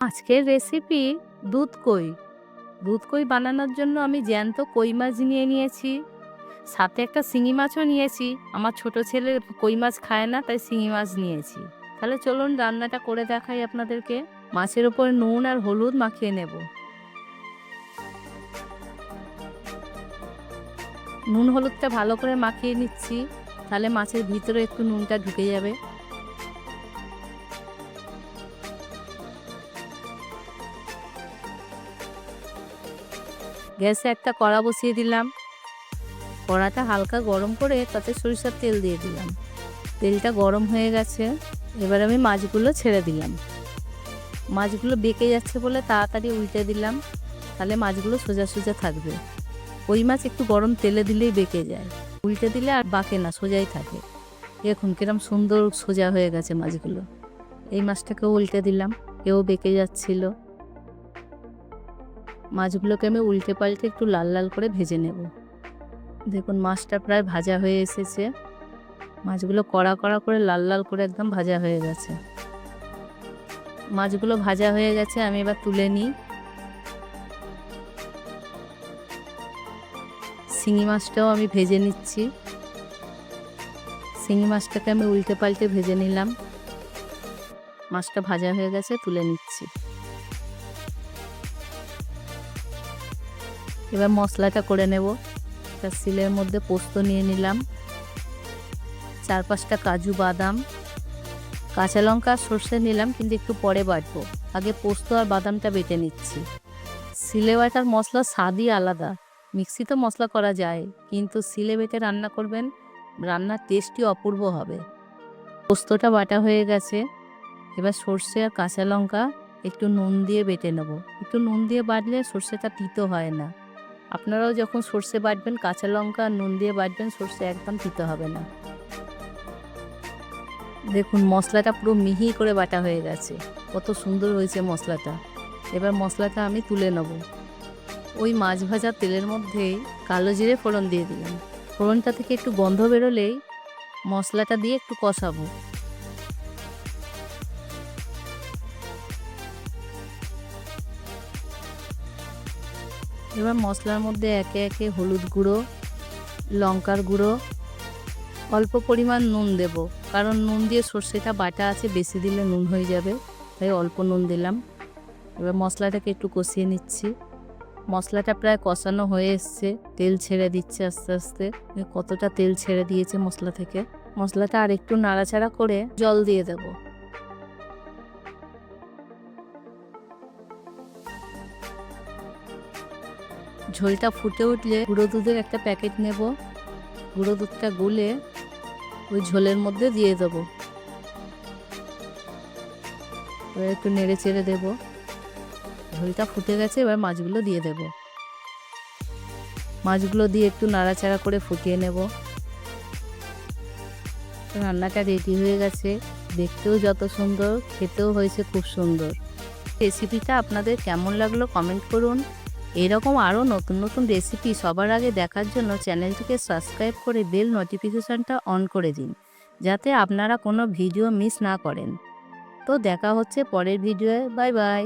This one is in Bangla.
আজকের রেসিপি দুধ কই? দুধ কই বানানোর জন্য আমি জ্যান্ত কই মাছ নিয়ে নিয়েছি। সাথে একটা শিঙি মাছও নিয়েছি। আমার ছোট ছেলে কই মাছ খায় না, তাই শিঙি মাছ নিয়েছি। তাহলে চলুন রান্নাটা করে দেখাই আপনাদেরকে। মাছের ওপর নুন আর হলুদ মাখিয়ে নেব। নুন হলুদটা ভালো করে মাখিয়ে নিচ্ছি। তাহলে মাছের ভিতরে একটু নুনটা ঢুকে যাবে। গ্যাসে একটা কড়া বসিয়ে দিলাম। কড়াটা হালকা গরম করে তাতে সরিষার তেল দিয়ে দিলাম। তেলটা গরম হয়ে গেছে। এবার আমি মাছগুলো ছেড়ে দিলাম। মাছগুলো বেঁকে যাচ্ছে বলে তাড়াতাড়ি উল্টে দিলাম। তাহলে মাছগুলো সোজা সোজা থাকবে। ওই মাছ একটু গরম তেলে দিলেই বেঁকে যায়। উল্টে দিলে আর বাঁকে না, সোজাই থাকে। দেখুন কিরম সুন্দর সোজা হয়ে গেছে মাছগুলো। এই মাছটাকেও উল্টে দিলাম। কেউ বেঁকে যাচ্ছিল। মাছগুলোকে আমি উল্টে পাল্টে একটু লাল লাল করে ভেজে নেব। দেখুন, মাছটা প্রায় ভাজা হয়ে এসেছে। মাছগুলো কড়া কড়া করে লাল লাল করে একদম ভাজা হয়ে গেছে। মাছগুলো ভাজা হয়ে গেছে, আমি এবার তুলে নিই। শিঙি মাছটাও আমি ভেজে নিচ্ছি। শিঙি মাছটাকে আমি উল্টে পাল্টে ভেজে নিলাম। মাছটা ভাজা হয়ে গেছে, তুলে নিচ্ছি। এবার মশলাটা করে নেব। একটা সিলের মধ্যে পোস্ত নিয়ে নিলাম। চার পাঁচটা কাজু বাদাম। কাঁচা লঙ্কা, সর্ষে নিলাম, কিন্তু একটু পরে বাটবো। আগে পোস্ত আর বাদামটা বেটে নিচ্ছি। সিলে বাটার মশলার স্বাদই আলাদা। মিক্সিতে মশলা করা যায়, কিন্তু সিলে বেটে রান্না করবেন, রান্নার টেস্টই অপূর্ব হবে। পোস্তটা বাটা হয়ে গেছে। এবার সর্ষে আর কাঁচা লঙ্কা, একটু নুন দিয়ে বেটে নেব। একটু নুন দিয়ে বাটলে সর্ষেটা তিতো হয় না। আপনারাও যখন সর্ষে বাটবেন, কাঁচা লঙ্কা, নুন দিয়ে বাটবেন, সর্ষে একদম তিতে হবে না। দেখুন, মশলাটা পুরো মিহি করে বাটা হয়ে গেছে। কত সুন্দর হয়েছে মশলাটা। এবার মশলাটা আমি তুলে নেব। ওই মাছ ভাজা তেলের মধ্যে কালো জিরে ফোড়ন দিয়ে দিলাম। ফোড়নটা থেকে একটু গন্ধ বেরোলেই মশলাটা দিয়ে একটু কষাবো। এবার মশলার মধ্যে একে একে হলুদ গুঁড়ো, লঙ্কার গুঁড়ো, অল্প পরিমাণ নুন দেব। কারণ নুন দিয়ে সর্ষেটা বাটা আছে, বেশি দিলে নুন হয়ে যাবে, তাই অল্প নুন দিলাম। এবার মশলাটাকে একটু কষিয়ে নিচ্ছি। মশলাটা প্রায় কষানো হয়ে এসছে, তেল ছেড়ে দিচ্ছে আস্তে আস্তে। কতটা তেল ছেড়ে দিয়েছে মশলা থেকে? মশলাটা আর একটু নাড়াচাড়া করে জল দিয়ে দেবো। ঝোলটা ফুটে উঠলে গুঁড়ো দুধের একটা প্যাকেট নেব। গুঁড়ো দুধটা গুলে ওই ঝোলের মধ্যে দিয়ে দেবো। এবার একটু নেড়ে চেড়ে দেবো। ঝোলটা ফুটে গেছে, এবার মাছগুলো দিয়ে দেব। মাছগুলো দিয়ে একটু নাড়াচাড়া করে ফুটিয়ে নেব। রান্নাটা রেডি হয়ে গেছে। দেখতেও যত সুন্দর, খেতেও হয়েছে খুব সুন্দর। রেসিপিটা আপনাদের কেমন লাগল কমেন্ট করুন। এরকম আরও নতুন নতুন রেসিপি সবার আগে দেখার জন্য চ্যানেলটিকে সাবস্ক্রাইব করে বেল নোটিফিকেশানটা অন করে দিন, যাতে আপনারা কোনো ভিডিও মিস না করেন। তো দেখা হচ্ছে পরের ভিডিওয়ে বাই বাই